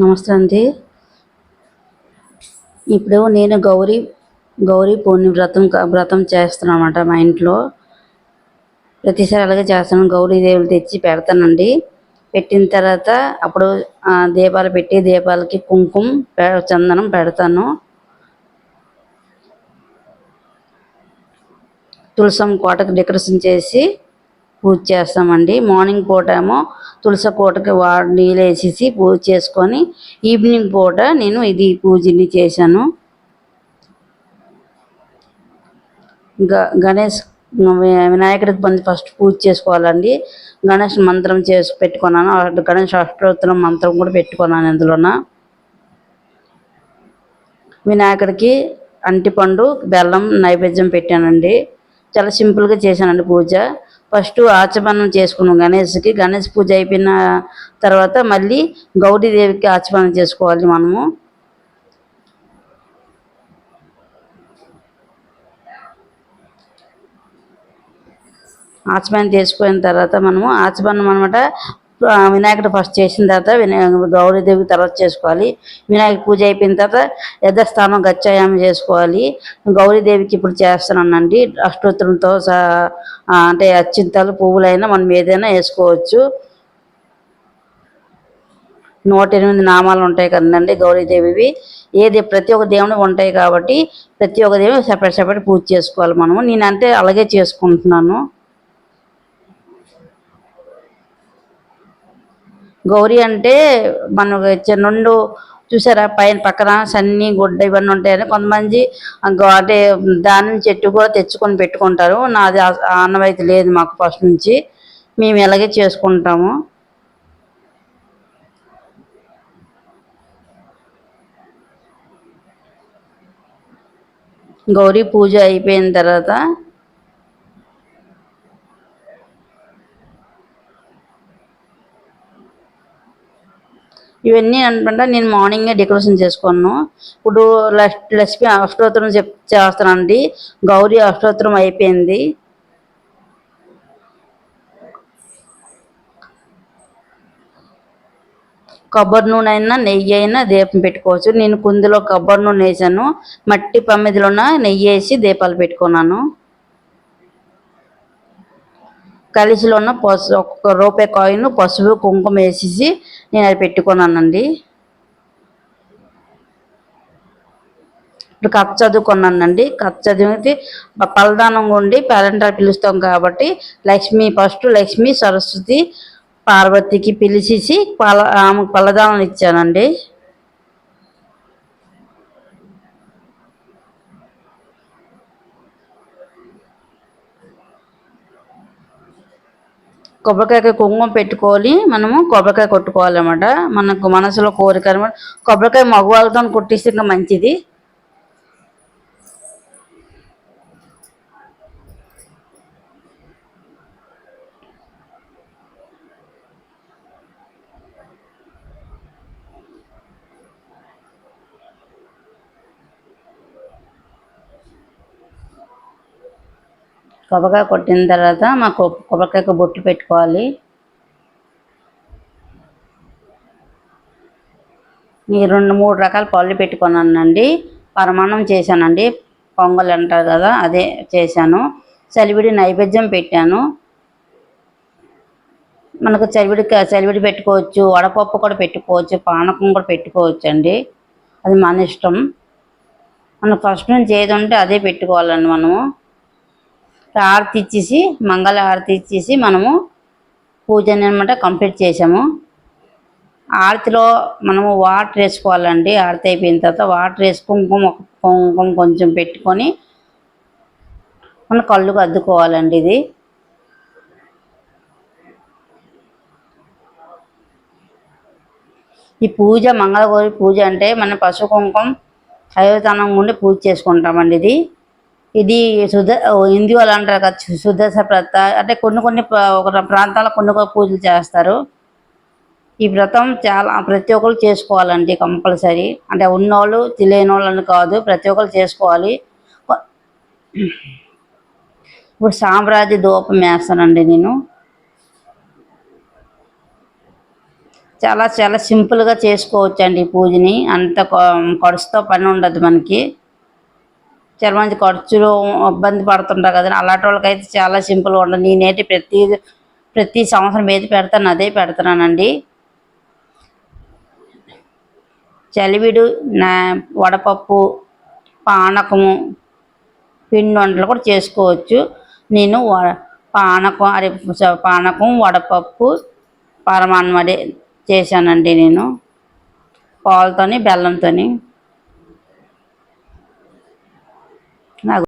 నమస్తే అండి. ఇప్పుడు నేను గౌరీ గౌరీ పూర్ణి వ్రతం వ్రతం చేస్తున్నాను మా ఇంట్లో. ప్రతిసారి అలాగే చేస్తాను. గౌరీ దేవులు తెచ్చి పెడతానండి. పెట్టిన తర్వాత అప్పుడు దీపాలు పెట్టి దీపాలకి కుంకుమ చందనం పెడతాను. తులసం కోటకు డెకరేషన్ చేసి పూజ చేస్తామండి. మార్నింగ్ పూట ఏమో తులసి కోటకి వా నీళ్ళు వేసేసి పూజ చేసుకొని ఈవినింగ్ పూట నేను ఇది పూజని చేశాను. గ గణేష్ వి- వినాయకుడికి ఫస్ట్ పూజ చేసుకోవాలండి. గణేష్ మంత్రం చేసి పెట్టుకున్నాను. గణేష్ అష్టోత్తరం మంత్రం కూడా పెట్టుకున్నాను ఇందులోన. వినాయకుడికి అంటిపండు బెల్లం నైవేద్యం పెట్టానండి. చాలా సింపుల్గా చేశానండి పూజ. ఫస్ట్ ఆచమనం చేసుకున్నాం గణేష్కి. గణేష్ పూజ అయిపోయిన తర్వాత మళ్ళీ గౌరీదేవికి ఆచమనం చేసుకోవాలి మనము. ఆచమనం చేసుకున్న తర్వాత మనము ఆచమనం అనమాట వినాయకుడు ఫస్ట్ చేసిన తర్వాత వినాయక గౌరీదేవి తర్వాత చేసుకోవాలి. వినాయక పూజ అయిపోయిన తర్వాత యథస్థానం గచ్చాయామం చేసుకోవాలి. గౌరీదేవికి ఇప్పుడు చేస్తున్నానండి అష్టోత్తరంతో సహా అంటే అచ్చింతలు పువ్వులైనా మనం ఏదైనా వేసుకోవచ్చు. నూట ఎనిమిది నామాలు ఉంటాయి కదండి గౌరీదేవివి ఏది ప్రతి ఒక్క దేవుని ఉంటాయి కాబట్టి ప్రతి ఒక్క దేవుని సెపరేట్ సెపరేట్ పూజ చేసుకోవాలి మనము. నేనంటే అలాగే చేసుకుంటున్నాను. గౌరీ అంటే మనకు ఇచ్చే చూసారా? పైన పక్కన సన్ని గుడ్డ ఇవన్నీ ఉంటాయని కొంతమంది అంటే దాని చెట్టు కూడా తెచ్చుకొని పెట్టుకుంటారు. నాది అన్నమైతే లేదు మాకు ఫస్ట్ నుంచి. మేము ఇలాగే చేసుకుంటాము. గౌరీ పూజ అయిపోయిన తర్వాత ఇవన్నీ అనుకుంటా నేను మార్నింగే డెకరేషన్ చేసుకున్నాను. ఇప్పుడు లక్ష్మి లక్ష్మి అష్టోత్తరం చెప్ చేస్తానండి. గౌరీ అష్టోత్తరం అయిపోయింది. కొబ్బరి నూనె అయినా నెయ్యి అయినా దీపం పెట్టుకోవచ్చు. నేను కుందిలో కొబ్బరి నూనె వేసాను. మట్టి పమ్మిదిలోన నెయ్యి వేసి దీపాలు పెట్టుకున్నాను. కలిసిలో ఉన్న పసు ఒక్క రూపాయి కాయిన్ పసుపు కుంకుమ వేసేసి నేను అది పెట్టుకున్నానండి. ఇప్పుడు కథ చదువుకున్నానండి. కథ చదివితే పలదానం ఉండి పేరెంటర్ పిలుస్తాం కాబట్టి లక్ష్మి ఫస్ట్ లక్ష్మి సరస్వతి పార్వతికి పిలిచేసి పల ఆమెకు పలదానం ఇచ్చానండి. కొబ్బరికాయ కుంకుమ పెట్టుకొని మనము కొబ్బరికాయ కొట్టుకోవాలన్నమాట. మనకు మనసులో కోరిక అనమాట కొబ్బరికాయ మగవాళ్ళతో కొట్టిస్తే ఇంకా మంచిది. కొబ్బరికాయ కొట్టిన తర్వాత మా కొ- కొబ్బరికాయకు బొట్టు పెట్టుకోవాలి. ఈ రెండు మూడు రకాల పళ్ళు పెట్టుకున్నానండి. పరమాన్నం చేశానండి. పొంగల్ అంటారు కదా అదే చేశాను. చలివిడి నైవేద్యం పెట్టాను. మనకు చలివిడి చలివిడి పెట్టుకోవచ్చు వడపప్పు కూడా పెట్టుకోవచ్చు పానకం కూడా పెట్టుకోవచ్చు అండి అది మన ఇష్టం. మనం ఫస్ట్ నుంచి ఏది ఉంటే అదే పెట్టుకోవాలండి మనము. హారతి ఇచ్చేసి మంగళ హారతి ఇచ్చేసి మనము పూజని అనమాట కంప్లీట్ చేసాము ఆరతిలో మనము వాటర్ వేసుకోవాలండి. ఆరతి అయిపోయిన తర్వాత వాటర్ వేసి కుంకుమ కుంకుమ కొంచెం పెట్టుకొని మన కళ్ళుకు అద్దుకోవాలండి ఇది. ఈ పూజ మంగళగౌరి పూజ అంటే మన పశు కుంకుమ హైవతనం ఉండి పూజ చేసుకుంటామండి ఇది. ఇది శుద్ధ హిందీ వాళ్ళు అంటారు కదా సు- సుదర్శ వ్రత అంటే కొన్ని కొన్ని ఒక ప్రాంతాల్లో కొన్ని కొన్ని పూజలు చేస్తారు. ఈ వ్రతం చాలా ప్రతి ఒక్కరు చేసుకోవాలండి కంపల్సరీ. అంటే ఉన్నోళ్ళు తెలియని వాళ్ళని కాదు ప్రతి ఒక్కరు చేసుకోవాలి. ఇప్పుడు సామ్రాజ్య ధూపం వేస్తానండి నేను. చాలా చాలా సింపుల్గా చేసుకోవచ్చండి ఈ పూజని. అంత కొ- ఖర్చుతో పని ఉండదు మనకి. చాలా మంది ఖర్చులు ఇబ్బంది పడుతుంటారు కదా అలాంటి వాళ్ళకైతే చాలా సింపుల్గా ఉండదు నేనైతే ప్రతి ప్రతి సంవత్సరం ఏది పెడతాను అదే పెడుతున్నానండి. చలివిడు నా వడపప్పు పానకము పిండి వంటలు కూడా చేసుకోవచ్చు. నేను వ- పానకం అదే పానకం వడపప్పు పరమాన్నం అదే చేశానండి నేను. పాలతోని బెల్లంతోని. una